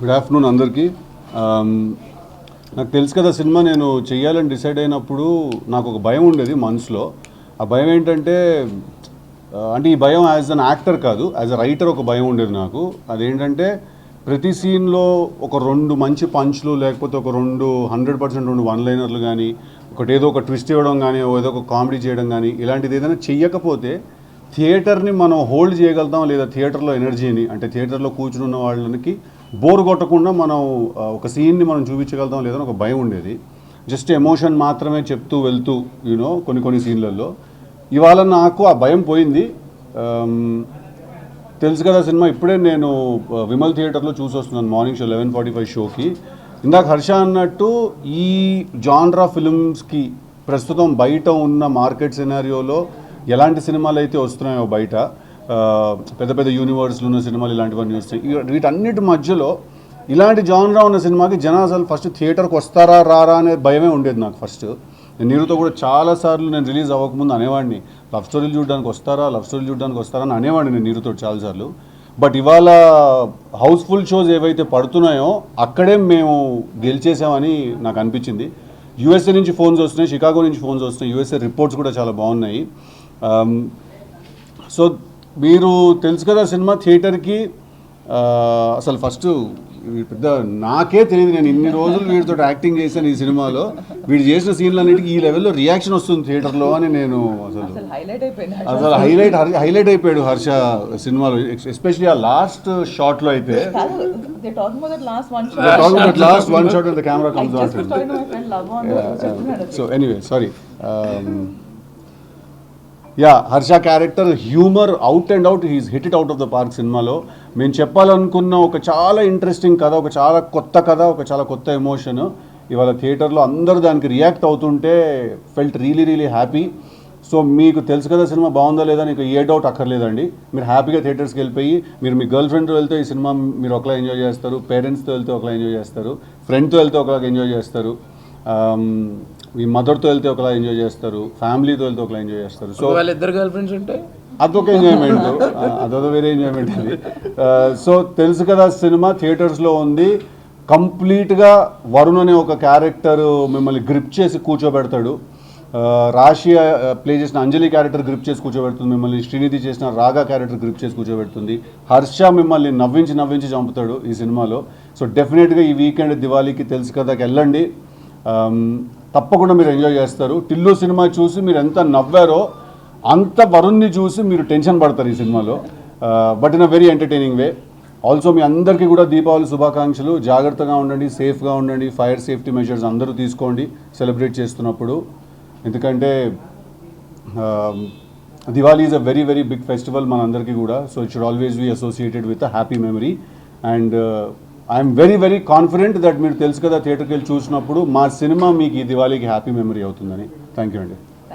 Good afternoon అందరికీ. నాకు తెలుసు కదా సినిమా నేను చెయ్యాలని డిసైడ్ అయినప్పుడు నాకు ఒక భయం ఉండేది మనసులో. ఆ భయం ఏంటంటే అంటే ఈ భయం యాజ్ అన్ యాక్టర్ కాదు యాజ్ అ రైటర్ ఒక భయం ఉండేది నాకు. అదేంటంటే ప్రతి సీన్లో ఒక రెండు మంచి పంచ్లు లేకపోతే ఒక రెండు హండ్రెడ్ పర్సెంట్ రెండు వన్ లైనర్లు కానీ ఒకటి ఏదో ఒక ట్విస్ట్ ఇవ్వడం కానీ ఏదో ఒక కామెడీ చేయడం కానీ ఇలాంటిది ఏదైనా చెయ్యకపోతే థియేటర్ని మనం హోల్డ్ చేయగలుగుతాం లేదా థియేటర్లో ఎనర్జీని అంటే థియేటర్లో కూర్చుని ఉన్న వాళ్ళకి బోర్ కొట్టకుండా మనం ఒక సీన్ని మనం చూపించగలుగుతాం లేదని ఒక భయం ఉండేది. జస్ట్ ఎమోషన్ మాత్రమే చెప్తూ వెళ్తూ యూనో కొన్ని కొన్ని సీన్లలో. ఇవాళ నాకు ఆ భయం పోయింది. తెలుసు కదా సినిమా ఇప్పుడే నేను విమల్ థియేటర్లో చూసి వస్తున్నాను morning show eleven forty five షోకి. ఇందాక హర్ష అన్నట్టు ఈ జాన్రా ఫిల్మ్స్కి ప్రస్తుతం బయట ఉన్న మార్కెట్ సినారియోలో ఎలాంటి సినిమాలు అయితే వస్తున్నాయో బయట పెద్ద పెద్ద యూనివర్స్లు ఉన్న సినిమాలు ఇలాంటివన్నీ వస్తాయి. వీటన్నిటి మధ్యలో ఇలాంటి జాన్రా ఉన్న సినిమాకి జనం ఫస్ట్ థియేటర్కి వస్తారా రారా అనే భయమే ఉండేది నాకు ఫస్ట్ నేను నీరుతో కూడా చాలాసార్లు నేను రిలీజ్ అవ్వకముందు అనేవాడిని. లవ్ స్టోరీలు చూడడానికి వస్తారా లవ్ స్టోరీలు చూడడానికి వస్తారా అని అనేవాడిని నేను నీరుతో చాలాసార్లు బట్ ఇవాళ హౌస్ఫుల్ షోస్ ఏవైతే పడుతున్నాయో అక్కడే మేము గెలిచేసామని నాకు అనిపించింది. యూఎస్ఏ నుంచి ఫోన్స్ వస్తున్నాయి షికాగో నుంచి ఫోన్స్ వస్తున్నాయి యూఎస్ఏ రిపోర్ట్స్ కూడా చాలా బాగున్నాయి. Um, సో మీరు తెలుసు కదా సినిమా థియేటర్కి అసలు ఫస్ట్ పెద్ద నాకే తెలియదు నేను ఇన్ని రోజులు వీడితో యాక్టింగ్ చేశాను ఈ సినిమాలో. వీడు చేసిన సీన్లన్నిటికీ ఈ లెవెల్లో రియాక్షన్ వస్తుంది థియేటర్లో అని నేను అసలు అసలు హైలైట్ హైలైట్ అయిపోయాడు హర్ష సినిమాలో ఎస్పెషలీ ఆ లాస్ట్ షాట్లో అయితే. Last one shot the camera comes so anyway sorry yeah Harsha character humour out and out he's hit it out of the park సినిమాలో. మేము చెప్పాలనుకున్న ఒక చాలా ఇంట్రెస్టింగ్ కథ ఒక చాలా కొత్త కథ ఒక చాలా కొత్త ఎమోషన్ ఇవాళ థియేటర్లో అందరూ దానికి రియాక్ట్ అవుతుంటే felt really really happy so మీకు తెలుసు కదా సినిమా బాగుందా లేదా నీకు ఏ డౌట్ అక్కర్లేదండి. మీరు హ్యాపీగా థియేటర్స్కి వెళ్ళిపోయి మీరు మీ గర్ల్ ఫ్రెండ్తో వెళ్తే ఈ సినిమా మీరు ఒకలా ఎంజాయ్ చేస్తారు పేరెంట్స్తో వెళ్తే ఒకలా ఎంజాయ్ చేస్తారు ఫ్రెండ్తో వెళ్తే ఒకలాగా ఎంజాయ్ చేస్తారు. ఆమ్, మీ మదర్తో వెళ్తే ఒకలా ఎంజాయ్ చేస్తారు ఫ్యామిలీతో వెళ్తే ఒకలా ఎంజాయ్ చేస్తారు. సో వాళ్ళ ఇద్దరు గర్ల్ ఫ్రెండ్స్ ఉంటే? అదొక ఎంజాయ్మెంట్ అదొక వేరే ఎంజాయ్మెంట్ అది. సో తెలుసు కదా సినిమా థియేటర్స్లో ఉంది. కంప్లీట్గా వరుణ్ అనే ఒక క్యారెక్టర్ మిమ్మల్ని గ్రిప్ చేసి కూర్చోబెడతాడు. ఆ, రాశి ప్లే చేసిన అంజలి క్యారెక్టర్ గ్రిప్ చేసి కూర్చోబెడుతుంది. మిమ్మల్ని శ్రీనిధి చేసిన రాగా క్యారెక్టర్ గ్రిప్ చేసి కూర్చోబెడుతుంది. హర్ష మిమ్మల్ని నవ్వించి నవ్వించి చంపుతాడు ఈ సినిమాలో. సో డెఫినెట్గా ఈ వీకెండ్ దివాళీకి తెలుసు కదాకి వెళ్ళండి. తప్పకుండా మీరు ఎంజాయ్ చేస్తారు. టిల్లు సినిమా చూసి మీరు ఎంత నవ్వారో అంత వరుణ్ని చూసి మీరు టెన్షన్ పడతారు ఈ సినిమాలో. But in a very entertaining way also మీ అందరికీ కూడా దీపావళి శుభాకాంక్షలు. జాగ్రత్తగా ఉండండి సేఫ్గా ఉండండి ఫైర్ సేఫ్టీ మెజర్స్ అందరూ తీసుకోండి సెలబ్రేట్ చేస్తున్నప్పుడు. ఎందుకంటే Diwali is a very very big festival మనందరికీ కూడా. So it should always be associated with a happy memory and I'm very very confident that మీరు తెలుసు కదా థియేటర్కి వెళ్ళి చూసినప్పుడు మా సినిమా మీకు ఈ దివాళీకి హ్యాపీ మెమరీ అవుతుందని. థ్యాంక్ యూ అండి.